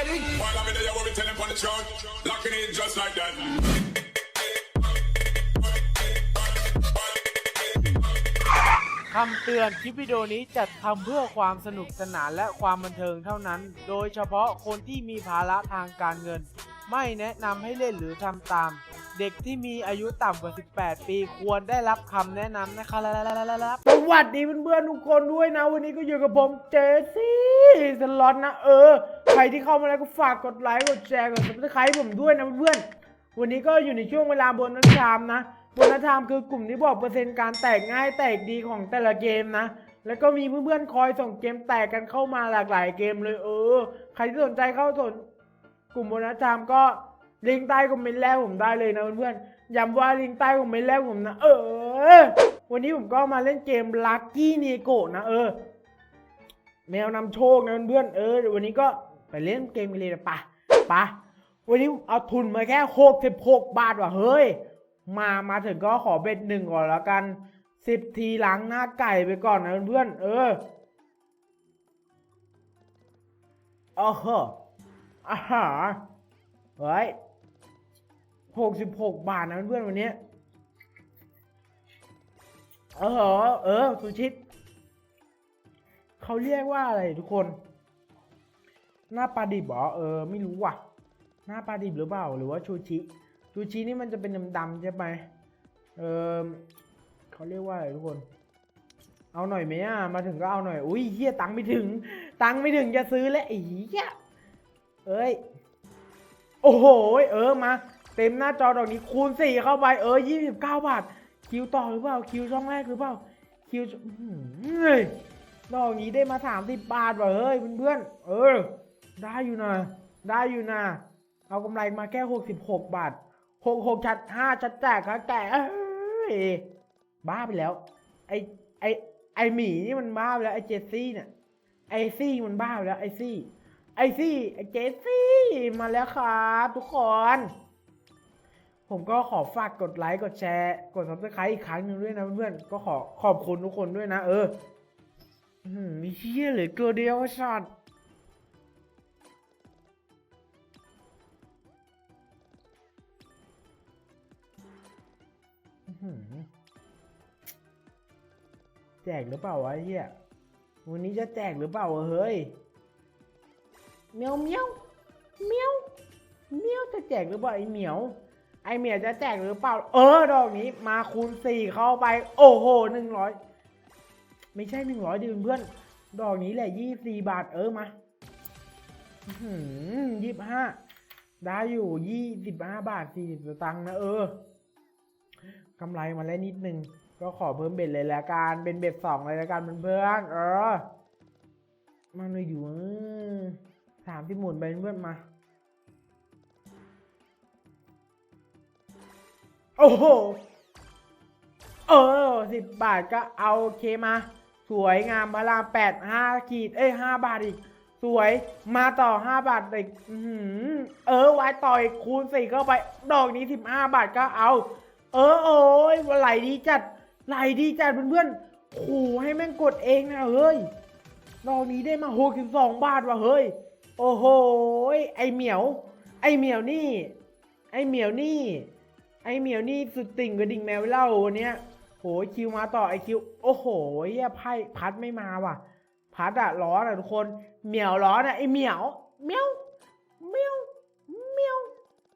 ready? While I'm in there, what we tell them on the chart. Locking in just like that. คำเตือน คลิปวิดีโอนี้จัดทำเพื่อความสนุกสนานและความบันเทิงเท่านั้น โดยเฉพาะคนที่มีภาระทางการเงิน ไม่แนะนำให้เล่นหรือทำตาม เด็กที่มีอายุต่ำกว่า 18 ปี ควรได้รับคำแนะนำนะครับสวัสดีเพื่อนๆทุกคนด้วยนะ วันนี้ก็อยู่กับผมเจซี่สล็อตนะเออ ใครที่เข้ามาแล้วก็ฝากกดไลค์กดแชร์กดซับสไครต์ผมด้วยนะเพื่อนๆวันนี้ก็อยู่ในช่วงเวลาบนนักชามนะบนนักชามคือกลุ่มที่บอกเปอร์เซ็นต์การแตกง่ายแตกดีของแต่ละเกมนะแล้วก็มีเพื่อนๆคอยส่งเกมแตกกันเข้ามาหลากหลายเกมเลยเออ ใครที่สนใจเข้าสนกลุ่มโบนัสไทม์ก็ ลิงก์ใต้คอมเมนต์แรกผมได้เลยนะเพื่อนๆย้ำว่าลิงก์ใต้คอมเมนต์แรกผมนะ เออ วันนี้ผมก็มาเล่นเกมลัคกี้เนโกนะเออ แมวนำโชคนะเพื่อนๆเออวันนี้ก็ไปเล่นเกมกันเลยนะปะปะวันนี้เอาทุนมาแค่หกสิบหกบาทว่ะเฮ้ย มามาถึงก็ขอเบ็ดหนึ่งก่อนแล้วกันสิบทีล้างหน้าไก่ไปก่อนนะเพื่อนๆเออเออเหอะอาหารเฮ้ย หกสิบหกบาทนะเพื่อนๆวันนี้ เออ เออสุชิตเขาเรียกว่าอะไรทุกคน หน้าปลาดิบเหรอเออ ไม่รู้ว่ะ หน้าปลาดิบหรือเปล่า หรือว่าชูชิ ชูชินี่มันจะเป็นดำๆใช่ไหมเออเขาเรียกว่าอะไรทุกคน เอาหน่อยไหมอะ มาถึงก็เอาหน่อย อุ้ยเฮียตังไม่ถึง ตังไม่ถึงจะซื้อแล้วไอ้เหี้ยเอ้ย โอ้โห เออ มา เต็มหน้าจอดอกนี้คูณสี่เข้าไปเออยี่สิบเก้าบาท คิวต่อหรือเปล่า คิวช่องแรกหรือเปล่า คิวอื้อหือเฮ้ยดอกนี้ได้มาสามสิบบาทว่ะเฮ้ยเพื่อนๆเออ ได้อยู่นะได้อยู่นะเอากำไรมาแค่หกสิบหกบาทหกหกชัดห้าชัดแจกครับแต่เอ้ยบ้าไปแล้ว ไอไอไอหมีนี่มันบ้าไปแล้วไอเจสซี่เนี่ยไอซี่มันบ้าไปแล้วไอซี่ไอซี่ไอเจสซี่มาแล้วครับทุกคน ผมก็ขอฝากกดไลค์กดแชร์กด subscribe อีกครั้งหนึ่งด้วยนะเพื่อนๆก็ขอขอบคุณทุกคนด้วยนะ เออมีเชี่ยเหลือเกินเดียวไอ้สัตว์แจกหรือเปล่าวะเฮียวันนี้จะแจกหรือเปล่าเฮ้ยเมียวเมียวเมียวเมียวจะแจกหรือเปล่าไอเหมียว ไอเมียจะแจกหรือเปล่า เออ ดอกนี้มาคูณสี่เข้าไป โอ้โหหนึ่งร้อยไม่ใช่หนึ่งร้อยดิเพื่อน ดอกนี้แหละยี่สี่บาทเออมายี่สิบห้าได้อยู่ยี่สิบห้าบาทสี่สิบตังค์นะเออกำไรมาแล้วนิดนึง ก็ขอเพิ่มเบ็ดเลยละกันเป็นเบ็ดสองเลยละกันเพื่อนเออมาเลยอยู่สามที่หมุนไปเพื่อนมา โอ้โห เออสิบบาทก็เอาโอเคมา สวยงามพระรามแปดห้าขีด เอ้ยห้าบาทอีก สวยมาต่อห้าบาทอีกเออไว้ต่ออีกคูณสี่เข้าไป ดอกนี้สิบห้าบาทก็เอา เออโอ้ยไหลดีจัดไหลดีจัดเพื่อนๆขู่ให้แม่งกดเองนะเฮ้ยดอกนี้ได้มาหกสิบสองบาทว่ะเฮ้ย โอ้โหไอเหมียว ไอเหมียวนี่ ไอเหมียวนี่ ไอเหมียวนี่สุดติ่งกระดิ่งแมวเล่าวันเนี้ยโหคิวมาต่อไอคิว โอ้โหเหี้ยไพ่พัดไม่มาว่ะ พัดอะร้อนอะทุกคน เหมียวร้อนอะไอเหมียวเหมียวเหมียวเหมียว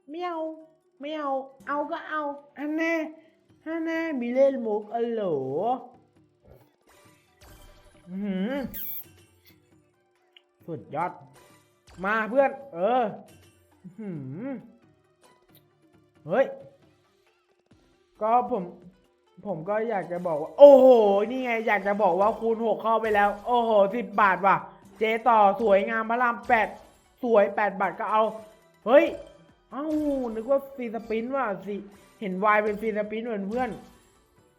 เหมียวเมียวเอาก็เอาอันแน่อันแน่มีเล่นมุกอะโหลอื้อหือสุดยอด มาเพื่อน เออหือเฮ้ย ก็ผมผมก็อยากจะบอกว่า โอ้โห นี่ไงอยากจะบอกว่าคูณหกเข้าไปแล้ว โอ้โหสิบบาทว่ะ เจต่อสวยงามพระรามแปดสวยแปดบาทก็เอา เฮ้ย เอ้า นึกว่าฟรีสปินว่ะสิ เห็นวายเป็นฟรีสปินเหมือนเพื่อน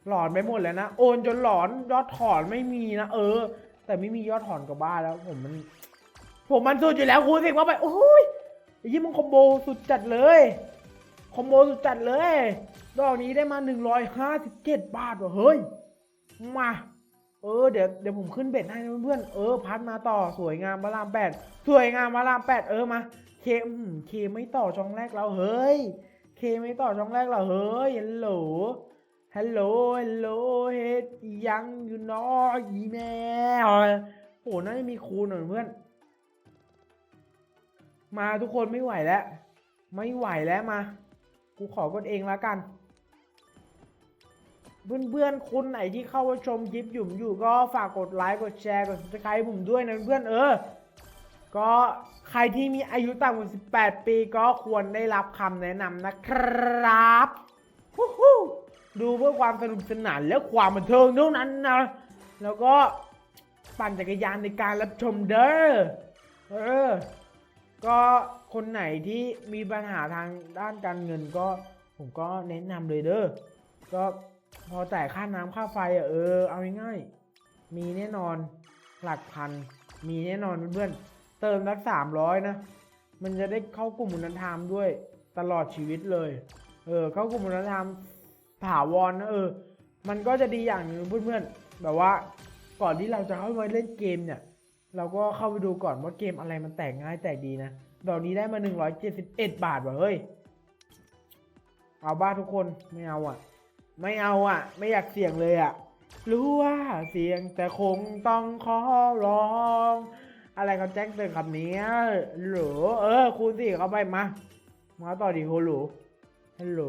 หลอนไปหมดแล้วนะ โอนจนหลอนยอดถอนไม่มีนะ เออ แต่ไม่มียอดถอนกับบ้านแล้ว ผมมัน ผมมันสุดอยู่แล้วคูณสิว่าไป โอ้ยยี่มันคอมโบสุดจัดเลย คอมโบสุดจัดเลย ดอกนี้ได้มา 157 บาทว่ะเฮ้ย มา เออเดี๋ยวเดี๋ยวผมขึ้นเบ็ดให้นะเพื่อนเออ พัดมาต่อสวยงามพระรามแปดสวยงามพระรามแปดเออมา เคมเคไม่ต่อช่องแรกเราเฮ้ย เคไม่ต่อช่องแรกเราเฮ้ยฮัลโหลฮัลโหลฮัลโหลเฮ็ดยังอยู่นออีแม่โอ้น่าจะมีคูณหน่อยเพื่อน มาทุกคนไม่ไหวแล้ว ไม่ไหวแล้วมา กูขอกดเองแล้วกัน เพื่อนๆคนไหนที่เข้ามาชมคลิปอยู่อยู่ก็ฝากกดไลค์กดแชร์กด subscribe ผมด้วยนะเพื่อนเออ ก็ใครที่มีอายุต่ำกว่า 18 ปีก็ควรได้รับคำแนะนำนะครับดูเพื่อความสนุกสนานและความบันเทิงเท่านั้นนะ แล้วก็ปั่นจักรยานในการรับชมเด้อ เออ ก็ คนไหนที่มีปัญหาทางด้านการเงินก็ ผมก็แนะนำเลยเด้อก็พอจ่ายค่าน้ำค่าไฟอะเออเอาง่ายๆมีแน่นอนหลักพัน มีแน่นอนเพื่อนๆเติมสักสามร้อยนะ มันจะได้เข้ากลุ่มอุณธรรมด้วยตลอดชีวิตเลย เออ เข้ากลุ่มอุณธรรมถาวรนะเออ มันก็จะดีอย่างหนึ่งเพื่อนๆแบบว่าก่อนที่เราจะเข้ามาเล่นเกมเนี่ย เราก็เข้าไปดูก่อนว่าเกมอะไรมันแตกง่ายแตกดีนะ ดอกนี้ได้มา171บเอ็ดบาทว่ะเฮ้ย เอาบ้าทุกคนไม่เอาอะ ไม่เอาอะ ไม่อยากเสี่ยงเลยอะ รู้ว่าเสี่ยงแต่คงต้องขอร้อง อะไรเขาแจ้งเตือนคำนี้หรือเออ คูณสี่เข้าไปมา มาต่อดีโฮหลฮัลโหล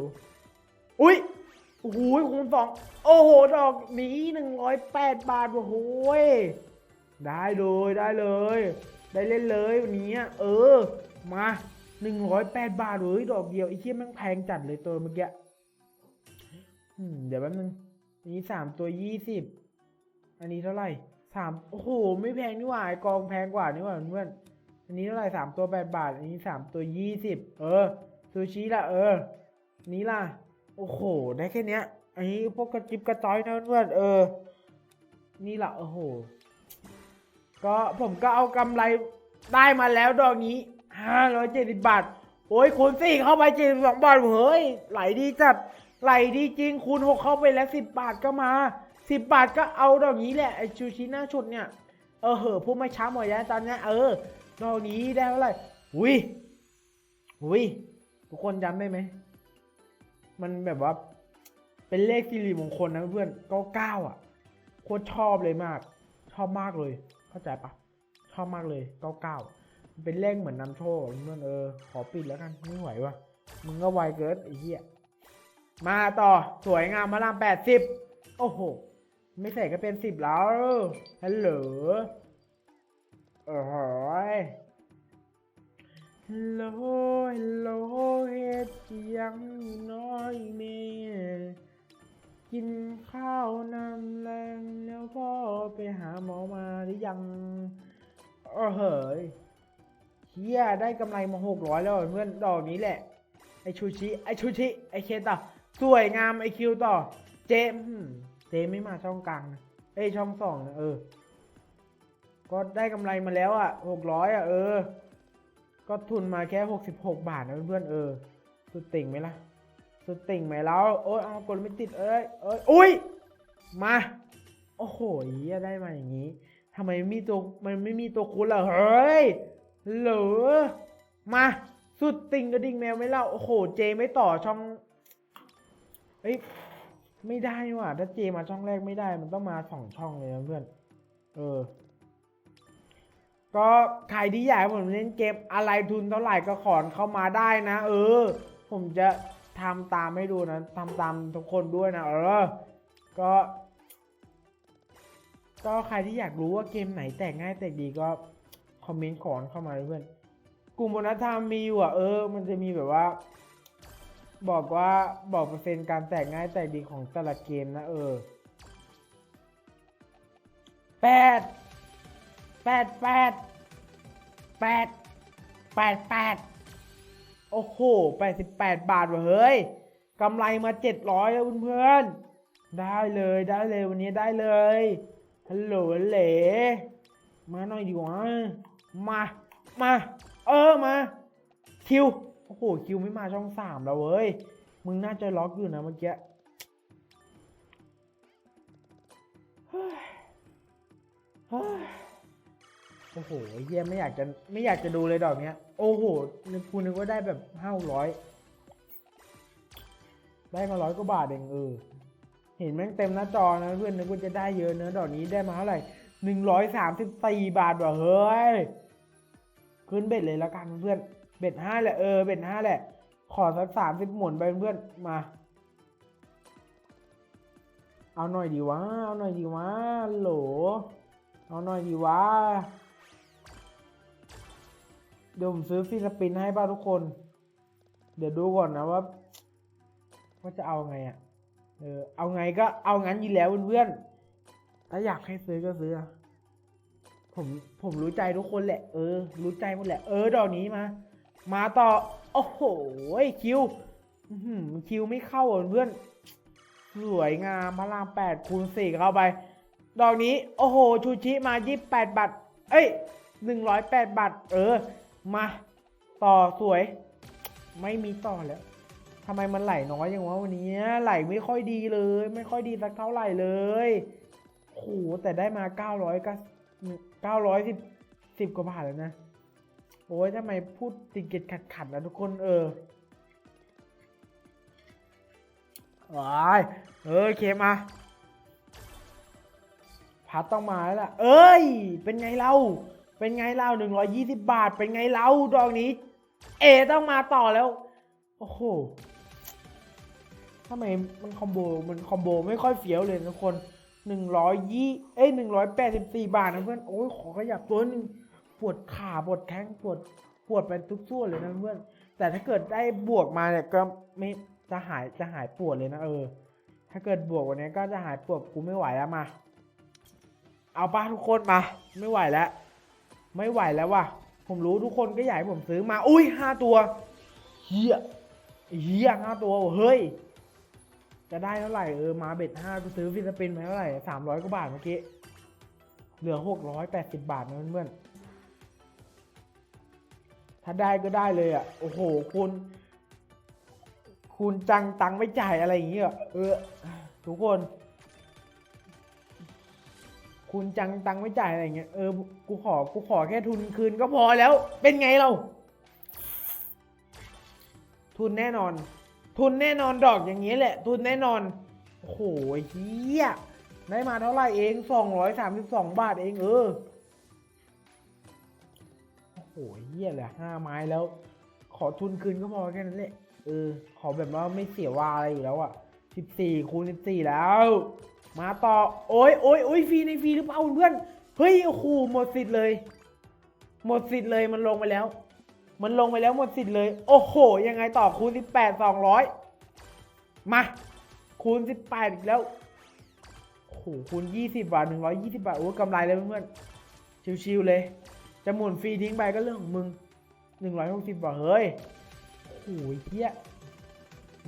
อุ้ยโอ้โหคูณสองโอ้โห ดอกนี้หนึ่งร้อยแปดบาทโอ้โหยได้เลยได้เลย ได้เล่นเลยวันนี้เออ มาหนึ่งร้อยแปดบาทเลยดอกเดียวไอ้เชี่ยแม่งแพงจัดเลยตัวเมื่อกี้เดี๋ยวแป๊บนึงอันนี้สามตัวยี่สิบอันนี้เท่าไหร่สามโอ้โห ไม่แพงนี่หว่าไอกองแพงกว่านี่หว่าเพื่อนอันนี้เท่าไหร่สามตัวแปดบาท อันนี้สามตัวยี่สิบเออซูชิละเออ นี้ล่ะ โอ้โห ได้แค่เนี้ย อันนี้พวกกระจิบกระจอยนะเพื่อนเออ นี่ล่ะโอ้โห ก็ผมก็เอากำไรได้มาแล้วดอกนี้ ห้าร้อยเจ็ดสิบบาท โอ้ยคูณสี่เข้าไปเจ็ดสิบสองบาทเฮ้ย ไหลดีจัด ไหลดีจริง คูณหกเข้าไปแล้วสิบบาทก็มาสิบบาทก็เอาดอกนี้แหละไอชูชิหน้าชุดเนี่ย เออเหอพูดไม่ช้าหมดแล้วตอนนี้เออ ดอกนี้ได้เท่าไหร่อุ้ยอุ้ยทุกคนจำได้ไหม มันแบบว่า เป็นเลขสิริมงคลนะเพื่อนเก้าเก้าอะ โคตรชอบเลยมาก ชอบมากเลย เข้าใจปะชอบมากเลยเก้าเก้า เป็นเลขเหมือนนำโชคเพื่อนเออ ขอปิดแล้วกัน ไม่ไหววะมึงก็ไวเกินไอ้เหี้ยมาต่อสวยงามมาลามแปดสิบโอ้โห ไม่ใส่ก็เป็นสิบแล้วฮัลโหลเออหอยฮัลโหลฮัลโหลเฮ็ดเสียงน้อยเมกินข้าวน้ำแรงแล้วก็ไปหาหมอมาหรือยังเออเฮ้ย เฮียได้กำไรมาหกร้อยแล้วเพื่อนดอกนี้แหละ ไอชูชิไอชูชิไอเคต่อสวยงามไอคิวต่อ เจมเจมไม่มาช่องกลางนะเอ้ช่องสองนะเออ ก็ได้กำไรมาแล้วอะหกร้อยอะเออ ก็ทุนมาแค่หกสิบหกบาทนะเพื่อนเออ สุดติ่งไหมล่ะ สุดติ่งไหมแล้วโอ้ยเอากดไม่ติดเอ้ยเอ้ยอุ้ยมาโอ้โหเหี้ยได้มาอย่างนี้ทำไมไม่มีตัวมันไม่มีตัวคูณล่ะเฮ้ย เหรอมาสุดติงกระดิ่งแมวไม่เล่า โอ้โห เจไม่ต่อช่องเฮ้ยไม่ได้ว่ะ ถ้าเจมาช่องแรกไม่ได้ มันต้องมาสองช่องเลยนะเพื่อน เออ ก็ใครที่อยากให้ผมเล่นเกมอะไรทุนเท่าไหร่ก็ขอนเข้ามาได้นะ เออ ผมจะทำตามให้ดูนะทำตามทุกคนด้วยนะ เออ ก็ ก็ใครที่อยากรู้ว่าเกมไหนแตกง่ายแตกดีก็ คอมเมนต์ขอนเข้ามาเพื่อนกลุ่มบนธรรมมีอยู่อะเออ มันจะมีแบบว่า บอกว่าบอกเปอร์เซ็นต์การแตกง่ายแตกดีของแต่ละเกมนะเออแปดแปดแปดแปดแปดแปดโอ้โหแปดสิบแปดบาทว่ะเฮ้ยกำไรมาเจ็ดร้อยแล้วเพื่อนๆได้เลยได้เลยวันนี้ได้เลยฮัลโหลเหลมาหน่อยดีกว่า มา มา เออมา คิว โอ้โห คิวไม่มาช่องสามแล้วเว้ย มึงน่าจะล็อกอยู่นะเมื่อกี้โอ้โหเยี่ยไม่อยากจะไม่อยากจะดูเลยดอกเนี้ย โอ้โหนึกกูนึกว่าได้แบบห้าร้อยได้มาร้อยกว่าบาทเองเออ เห็นแม่งเต็มหน้าจอนะเพื่อนนึกว่าจะได้เยอะเนอะดอกนี้ได้มาเท่าไหร่หนึ่งร้อยสามสิบสี่บาทว่ะเฮ้ย ขึ้นเบ็ดเลยละกันเพื่อนเบ็ดห้าแหละเออเบ็ดห้าแหละ ขอสักสามสิบหมุนไปเพื่อนมา เอาหน่อยดีวะเอาหน่อยดีวะโหลเอาหน่อยดีวะเดี๋ยวผมซื้อฟิสปินให้ป่ะทุกคน เดี๋ยวดูก่อนนะว่าว่าจะเอาไงอะ่ะเออเอาไงก็เอางั้นอยู่แล้วเพื่อนๆถ้าอยากให้ซื้อก็ซื้อ ผมผมรู้ใจทุกคนแหละ เออ รู้ใจหมดแหละ เออดอกนี้มา มาต่อ โอ้โหคิวคิวไม่เข้าเพื่อน สวยงามพระรามแปดคูณสี่เข้าไป ดอกนี้ โอ้โห ชูชิมายี่แปดบาท เอ้ยหนึ่งร้อยแปดบาท เออ มา ต่อสวย ไม่มีต่อแล้วทำไมมันไหลน้อยอย่างวะวันนี้ไหลไม่ค่อยดีเลย ไม่ค่อยดีสักเท่าไหร่เลยโอ้โหแต่ได้มาเก้าร้อยก็ ก้าร้อยสิบสิบกว่าบาทแล้วนะ โอ้ยทำไมพูดติดเกตขัดขัดๆนะทุกคนเออว้ายเออเคมาพัดต้องมาแล้วล่ะ เอ้ย เป็นไงเรา เป็นไงเราหนึ่งร้อยี่สิบบาท เป็นไงเราดอกนี้ เอต้องมาต่อแล้ว โอ้โหทำไมมันคอมโบ มันคอมโบไม่ค่อยเฟี้ยวเลยทุกคน หนึ่งร้อยยี่เอ้ยหนึ่งร้อยแปดสิบสี่บาทนะเพื่อนโอ้ยขอขยับตัวหนึ่งปวดขาปวดแข้งปวดปวดไปทุกส่วนเลยนะเพื่อน แต่ถ้าเกิดได้บวกมาเนี่ยก็ไม่จะหายจะหายปวดเลยนะเออ ถ้าเกิดบวกวันนี้ก็จะหายปวดกูไม่ไหวแล้วมา เอาป้าทุกคนมา ไม่ไหวแล้ว ไม่ไหวแล้วว่ะผมรู้ทุกคนก็อยากให้ผมซื้อมา อุ้ยห้าตัวเฮียเฮียห้าตัวเฮ้ย จะได้เท่าไหร่เออมาเบ็ดห้ากูซื้อฟิสปินมาเท่าไหร่สามร้อยกว่าบาทเมื่อกี้ เหลือหกร้อยแปดสิบบาทนะเพื่อนๆถ้าได้ก็ได้เลยอะ โอ้โห คุณ คุณจังตังไม่จ่ายอะไรอย่างเงี้ยเออ ทุกคน คุณจังตังไม่จ่ายอะไรเงี้ยเออกูขอกูขอแค่ทุนคืนก็พอแล้วเป็นไงเรา ทุนแน่นอน ทุนแน่นอนดอกอย่างเงี้แหละ ทุนแน่นอนโอ้โหเฮียได้มาเท่าไหร่เองสองร้อยสามสิบสองบาทเองเออโอ้โหเฮียเหลือห้าไม้แล้ว ขอทุนคืนก็พอแค่นั้นแหละเออ ขอแบบว่าไม่เสียวาอะไรอยู่แล้วอะสิบสี่คูณสิบสี่แล้ว มาต่อ โอ้ยโอ้ยโอ้ยฟรีในฟรีหรือเปล่าเพื่อนเฮ้ยโอ้โหหมดสิทธิ์เลย หมดสิทธิ์เลยมันลงไปแล้ว มันลงไปแล้วหมดสิทธิ์เลย โอ้โห ยังไงต่อคูณสิบแปดสองร้อยมา คูณสิบแปดอีกแล้ว โอ้โห คูณยี่สิบบาทหนึ่งร้อยยี่สิบาท โอ้กำไรเลยเพื่อนๆชิวๆเลย จะหมุนฟรีทิ้งไปก็เรื่องของมึงหนึ่งร้อยหกสิบบาท เฮ้ย โอ้ยเฮีย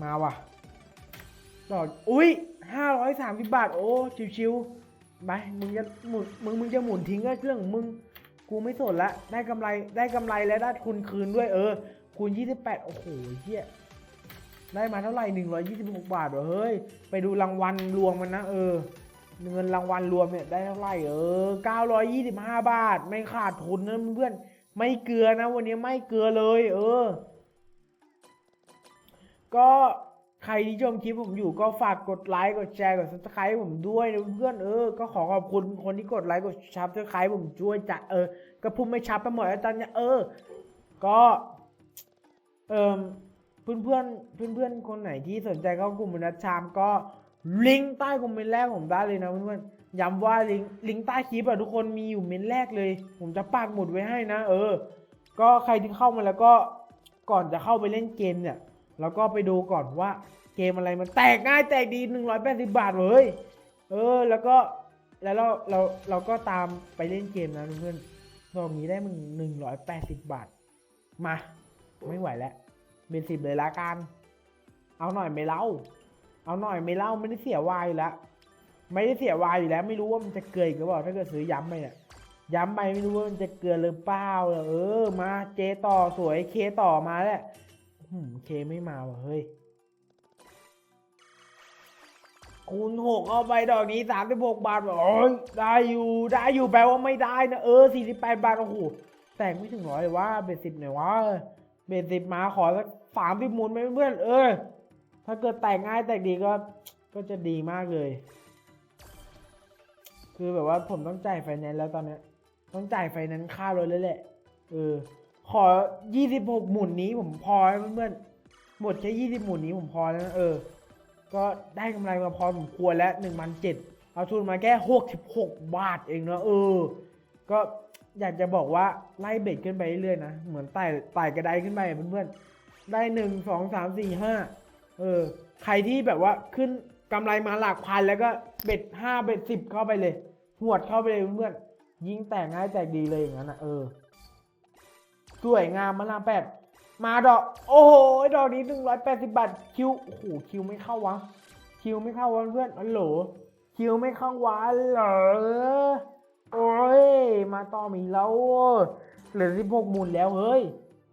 มาว่ะดออุ้ยห้าร้อยสามสิบบาท โอ้ ชิวๆไป มึงจะหมุน มึง มึงจะหมุนทิ้งก็เรื่องของมึง กูไม่สนละ ได้กำไรได้กำไรและได้คุณคืนด้วยเออ คูณยี่สิบแปดโอ้โหเฮียได้มาเท่าไหร่หนึ่งร้อยยี่สิบหกบาทเหรอเฮ้ย ไปดูรางวัลรวมมันนะ เออ เงินรางวัลรวมเนี่ยได้เท่าไหร่เออเก้าร้อยยี่สิบห้าบาท ไม่ขาดทุนนะเพื่อน ไม่เกลือนะ วันนี้ไม่เกลือเลย เออ ก็ ใครที่ชมคลิปผมอยู่ก็ฝากกดไลค์กดแชร์กด subscribe ผมด้วยนะเพื่อนเออก็ขอขอบคุณคนที่กดไลค์กดชับ subscribe ผมช่วยจัดเออก็พุ่มไม่ชับไปหมดอาจารย์เนี่ยเออ ก็เอ่มเพื่อนเพื่อนเพื่อนเพื่อนคนไหนที่สนใจเข้ากลุ่มนัดชามก็ลิงก์ใต้คอมเมนต์แรกผมได้เลยนะเพื่อนๆย้ำว่าลิงก์ลิงก์ใต้คลิปอะทุกคนมีอยู่เมนต์แรกเลย ผมจะปักหมุดไว้ให้นะ เออ ก็ใครที่เข้ามาแล้วก็ก่อนจะเข้าไปเล่นเกมเนี่ย แล้วก็ไปดูก่อนว่า เกมอะไรมันแตกง่ายแตกดีหนึ่งร้อยแปดสิบบาทเลยเออ แล้วก็แล้วเราเราเราก็ตามไปเล่นเกมนะเพื่อนๆรอบนี้ได้มึงหนึ่งร้อยแปดสิบบาท มา ไม่ไหวแล้วเป็นสิบเลยละกัน เอาหน่อยไม่เล่า เอาหน่อยไม่เล่าไม่ได้เสียวายอยู่แล้ว ไม่ได้เสียวายอยู่แล้ว ไม่รู้ว่ามันจะเกยหรือเปล่าถ้าเกิดซื้อย้ำไปเนี่ยย้ำไปไม่รู้ว่ามันจะเกลือหรือเปล่าเออ มาเจต่อสวยเคต่อมาแล้วเคไม่มาว่ะเฮ้ย คูณหกเข้าไปดอกนี้สามสิบหกบาทโอ้ยได้อยู่ได้อยู่แปลว่าไม่ได้นะเออสี่สิบแปดบาทโอ้โหแต่งไม่ถึงร้อยเลยว่าเบ็ดสิบหน่อยว่าเบ็ดสิบมาขอสักสามสิบหมุนไหมเพื่อนเออ ถ้าเกิดแต่งง่ายแต่งดีก็ก็จะดีมากเลย คือแบบว่าผมต้องจ่ายไฟแนนซ์แล้วตอนนี้ต้องจ่ายไฟแนนซ์ค่ารถแล้วแหละ เออ ขอยี่สิบหกหมุนนี้ผมพอเพื่อนหมดแค่ยี่สิบหมุนนี้ผมพอแล้วนะเออ ก็ได้กำไรมาพอสมควรแล้วหนึ่งพันเจ็ดเอาทุนมาแค่หกสิบหกบาทเองเนอะเออ ก็อยากจะบอกว่าไล่เบ็ดขึ้นไปเรื่อยๆนะ เหมือนไต่ไต่กระไดขึ้นไปเพื่อนๆ ได้หนึ่งสองสามสี่ห้าเออ ใครที่แบบว่าขึ้นกำไรมาหลักพันแล้วก็เบ็ดห้าเบ็ดสิบเข้าไปเลย หวดเข้าไปเลยเพื่อนๆยิงแต่ง่ายแตกดีเลยอย่างนั้นนะเออ สวยงามมาลาแปด มาดอกโอ้โหดอกนี้หนึ่งร้อยแปดสิบบาทคิวโอ้โหคิวไม่เข้าวะ คิวไม่เข้าวะเพื่อนอัลโหลคิวไม่เข้าวะเหรอโอ้ยมาต่อมีแล้วเหลือสิบหกหมุนแล้วเฮ้ย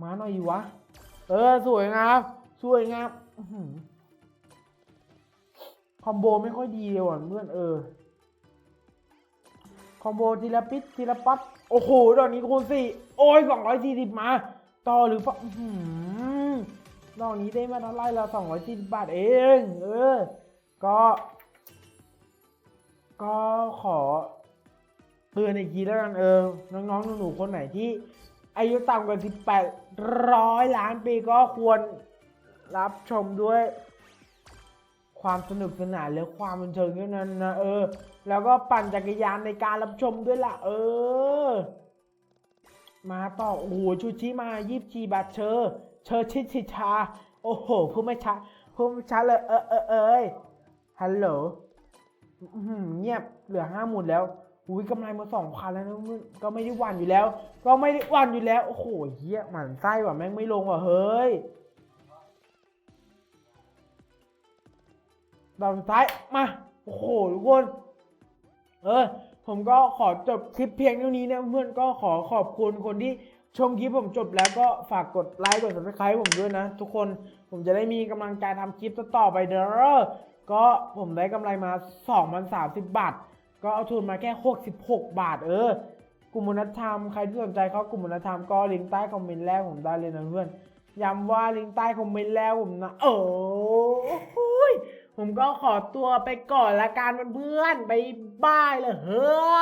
มาหน่อยอยู่วะ เออสวยงามสวยงามคอมโบไม่ค่อยดีเลยว่ะเพื่อนเออคอมโบทีละปิดทีละปั๊บโอ้โหดอกนี้คูณสี่โอ้ยสองร้อยสี่สิบมา ต่อหรือเปล่าหือดอกนี้ได้มาเท่าไรละสองร้อยสี่สิบบาทเอง เออ ก็ ก็ขอเตือนอีกทีแล้วกันเออ น้องๆหนูๆคนไหนที่ อายุต่ำกว่าสิบแปดร้อยล้านปีก็ควรรับชมด้วย ความสนุกสนานและความบันเทิงด้วยนั้นนะเออ แล้วก็ปั่นจักรยานในการรับชมด้วยล่ะ เออ มาต่อโอ้โหชูชิมายีบชีบาทเชอร์เชอร์ชิชิชา โอ้โหพูดไม่ชัดพูดไม่ชัดเลยเออเออเอยฮัลโหลเงียบเหลือห้าหมุนแล้วอุ้ยกำไรมาสองพันแล้วก็ไม่ได้วันอยู่แล้ว ก็ไม่ได้วันอยู่แล้ว โอ้โหเฮียหมันไส้ว่ะแม่งไม่ลงว่ะเฮ้ยดอกสุดท้ายมา โอ้โหทุกคน เออ ผมก็ขอจบคลิปเพียงเท่านี้นะเพื่อนก็ขอขอบคุณคนที่ชมคลิปผมจบแล้วก็ฝากกดไลค์กด subscribe ผมด้วยนะ ทุกคนผมจะได้มีกำลังใจทำคลิปต่อไปเด้อก็ผมได้กำไรมา2,030 บาท ก็เอาทุนมาแค่ 66 บาท เออ กลุ่มมนธรรมใครที่สนใจเข้ากลุ่มมนธรรมก็ลิงก์ใต้คอมเมนต์แรกผมได้เลยนะเพื่อนย้ำว่าลิงก์ใต้คอมเมนต์แรกผมนะโอ้ย ผมก็ขอตัวไปก่อนละกันเพื่อนๆบายบายเลยเฮ้อ